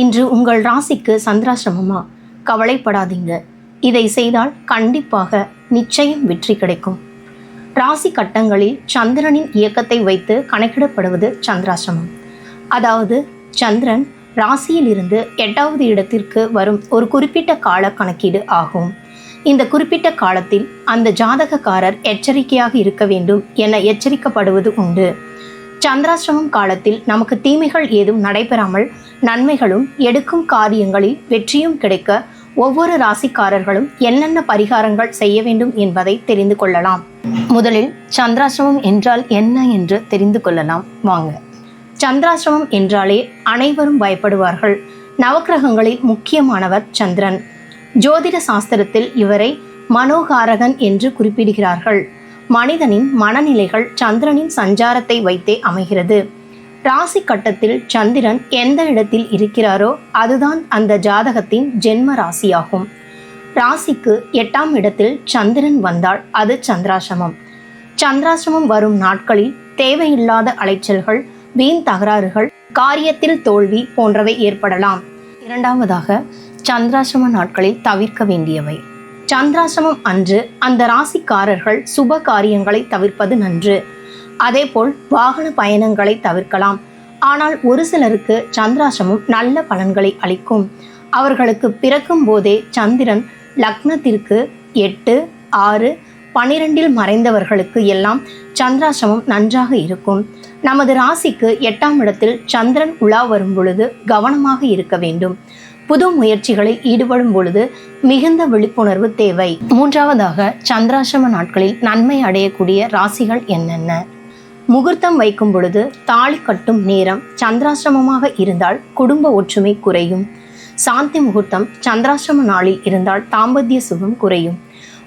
இன்று உங்கள் ராசிக்கு சந்திராசிரமமா கவலைப்படாதீங்க. இதை செய்தால் கண்டிப்பாக நிச்சயம் வெற்றி கிடைக்கும். ராசி கட்டங்களில் சந்திரனின் இயக்கத்தை வைத்து கணக்கிடப்படுவது சந்திராசிரமம் அதாவது சந்திரன் ராசியிலிருந்து எட்டாவது இடத்திற்கு வரும் ஒரு குறிப்பிட்ட கால கணக்கீடு ஆகும். இந்த குறிப்பிட்ட காலத்தில் அந்த ஜாதகக்காரர் எச்சரிக்கையாக இருக்க வேண்டும் என எச்சரிக்கப்படுவது உண்டு. சந்திராசிரமம் காலத்தில் நமக்கு தீமைகள் ஏதும் நடைபெறாமல் நன்மைகளும் எடுக்கும் காரியங்களில் வெற்றியும் கிடைக்க ஒவ்வொரு ராசிக்காரர்களும் என்னென்ன பரிகாரங்கள் செய்ய வேண்டும் என்பதை தெரிந்து கொள்ளலாம். முதலில் சந்திராசிரமம் என்றால் என்ன என்று தெரிந்து கொள்ளலாம். வாங்க. சந்திராசிரமம் என்றாலே அனைவரும் பயப்படுவார்கள். நவக்கிரகங்களில் முக்கியமானவர் சந்திரன். ஜோதிட சாஸ்திரத்தில் இவரை மனோகாரகன் என்று குறிப்பிடுகிறார்கள். மனிதனின் மனநிலைகள் சந்திரனின் சஞ்சாரத்தை வைத்தே அமைகிறது. ராசி கட்டத்தில் சந்திரன் எந்த இடத்தில் இருக்கிறாரோ அதுதான் அந்த ஜாதகத்தின் ஜென்ம ராசியாகும். ராசிக்கு எட்டாம் இடத்தில் சந்திரன் வந்தால் அது சந்திராசிரமம் சந்திராசிரமம் வரும் நாட்களில் தேவையில்லாத அலைச்சல்கள் வீண் தகராறுகள் காரியத்தில் தோல்வி போன்றவை ஏற்படலாம். இரண்டாவதாக சந்திராசிரம நாட்களில் தவிர்க்க வேண்டியவை. சந்திராசிரமம் அன்று அந்த ராசிக்காரர்கள் சுப காரியங்களை தவிர்ப்பது நன்று. அதேபோல் வாகன பயணங்களை தவிர்க்கலாம். ஆனால் ஒரு சிலருக்கு சந்திராசிரமம் நல்ல பலன்களை அளிக்கும். அவர்களுக்கு பிறக்கும் போதே சந்திரன் லக்னத்திற்கு எட்டு ஆறு பனிரெண்டில் மறைந்தவர்களுக்கு எல்லாம் சந்திராசிரமம் நன்றாக இருக்கும். நமது ராசிக்கு எட்டாம் இடத்தில் சந்திரன் உலா வரும் பொழுது கவனமாக இருக்க வேண்டும். புது முயற்சிகளில் ஈடுபடும் பொழுது மிகுந்த விழிப்புணர்வு தேவை. மூன்றாவதாக சந்திராசிரம நாட்களில் நன்மை அடையக்கூடிய ராசிகள் என்னென்ன? முகூர்த்தம் வைக்கும் பொழுது தாலி கட்டும் நேரம் சந்திராசிரமமாக இருந்தால் குடும்ப ஒற்றுமை குறையும். சாந்தி முகூர்த்தம் சந்திராசிரம நாளில் இருந்தால் தாம்பத்திய சுகம் குறையும்.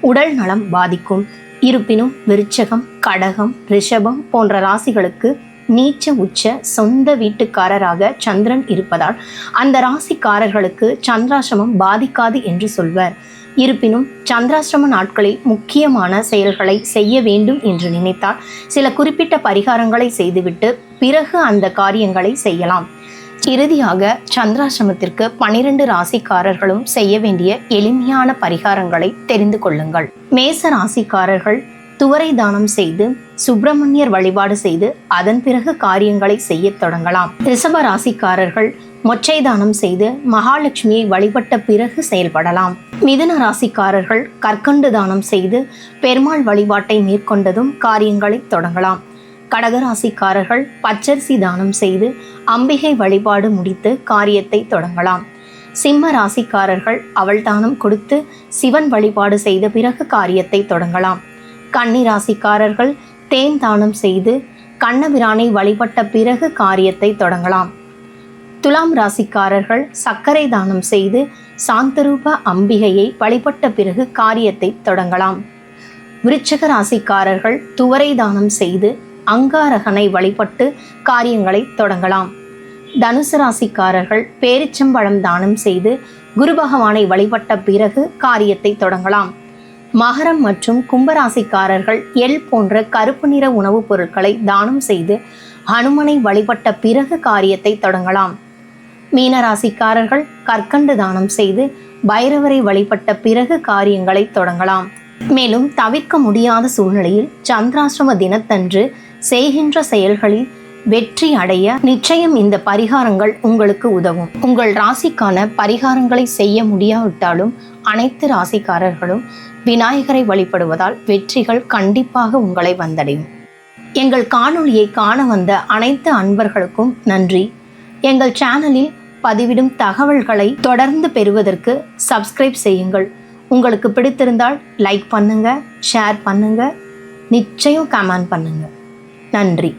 உடல் நலம் பாதிக்கும். இருப்பினும் விருச்சகம் கடகம் ரிஷபம் போன்ற ராசிகளுக்கு நீச்ச உச்ச சொந்த வீட்டுக்காரராக சந்திரன் இருப்பதால் அந்த ராசிக்காரர்களுக்கு சந்திராசிரமம் பாதிக்காது என்று சொல்வர். இருப்பினும் சந்திராசிரம நாட்களில் முக்கியமான செயல்களை செய்ய வேண்டும் என்று நினைத்தால் சில குறிப்பிட்ட பரிகாரங்களை செய்துவிட்டு பிறகு அந்த காரியங்களை செய்யலாம். இறுதியாக சந்திராசிரமத்திற்கு பனிரெண்டு ராசிக்காரர்களும் செய்ய வேண்டிய எளிமையான பரிகாரங்களை தெரிந்து கொள்ளுங்கள். மேச ராசிக்காரர்கள் துவரை தானம் செய்து சுப்பிரமணியர் வழிபாடு செய்து அதன் பிறகு காரியங்களை செய்ய தொடங்கலாம். ரிஷப ராசிக்காரர்கள் மொச்சை தானம் செய்து மகாலட்சுமியை வழிபட்ட பிறகு செயல்படலாம். மிதுன ராசிக்காரர்கள் கற்கண்டு தானம் செய்து பெருமாள் வழிபாட்டை மேற்கொண்டதும் காரியங்களை தொடங்கலாம். கடகராசிக்காரர்கள் பச்சரிசி தானம் செய்து அம்பிகை வழிபாடு முடித்து காரியத்தை தொடங்கலாம். சிம்ம ராசிக்காரர்கள் அவள் தானம் கொடுத்து சிவன் வழிபாடு செய்த பிறகு காரியத்தை தொடங்கலாம். கன்னி ராசிக்காரர்கள் தேன் தானம் செய்து கண்ணபிரானை வழிபட்ட பிறகு காரியத்தை தொடங்கலாம். துலாம் ராசிக்காரர்கள் சர்க்கரை தானம் செய்து சாந்தரூப அம்பிகையை வழிபட்ட பிறகு காரியத்தை தொடங்கலாம். விருச்சக ராசிக்காரர்கள் துவரை தானம் செய்து அங்காரகனை வழிபட்டு காரியங்களை தொடங்கலாம். தனுசு ராசிக்காரர்கள் பேரிச்சம்பழம் தானம் செய்து குரு பகவானை வழிபட்ட பிறகு காரியத்தை தொடங்கலாம். மகரம் மற்றும் கும்பராசிக்காரர்கள் எல் போன்ற கருப்பு நிற உணவுப் பொருட்களை தானம் செய்து ஹனுமனை வழிபட்ட பிறகு காரியத்தை தொடங்கலாம். மீனராசிக்காரர்கள் கற்கண்டு தானம் செய்து பைரவரை வழிபட்ட பிறகு காரியங்களை தொடங்கலாம். மேலும் தவிர்க்க முடியாத சூழ்நிலையில் சந்திராசிரம தினத்தன்று செய்கின்ற செயல்களில் வெற்றி அடைய நிச்சயம் இந்த பரிகாரங்கள் உங்களுக்கு உதவும். உங்கள் ராசிக்கான பரிகாரங்களை செய்ய முடியாவிட்டாலும் அனைத்து ராசிக்காரர்களும் விநாயகரை வழிபடுவதால் வெற்றிகள் கண்டிப்பாக உங்களை வந்தடையும். எங்கள் காணொளியை காண வந்த அனைத்து அன்பர்களுக்கும் நன்றி. எங்கள் சேனலில் பதிவிடும் தகவல்களை தொடர்ந்து பெறுவதற்கு சப்ஸ்கிரைப் செய்யுங்கள். உங்களுக்கு பிடித்திருந்தால் லைக் பண்ணுங்க ஷேர் பண்ணுங்க நிச்சயம் கமெண்ட் பண்ணுங்க. நன்றி.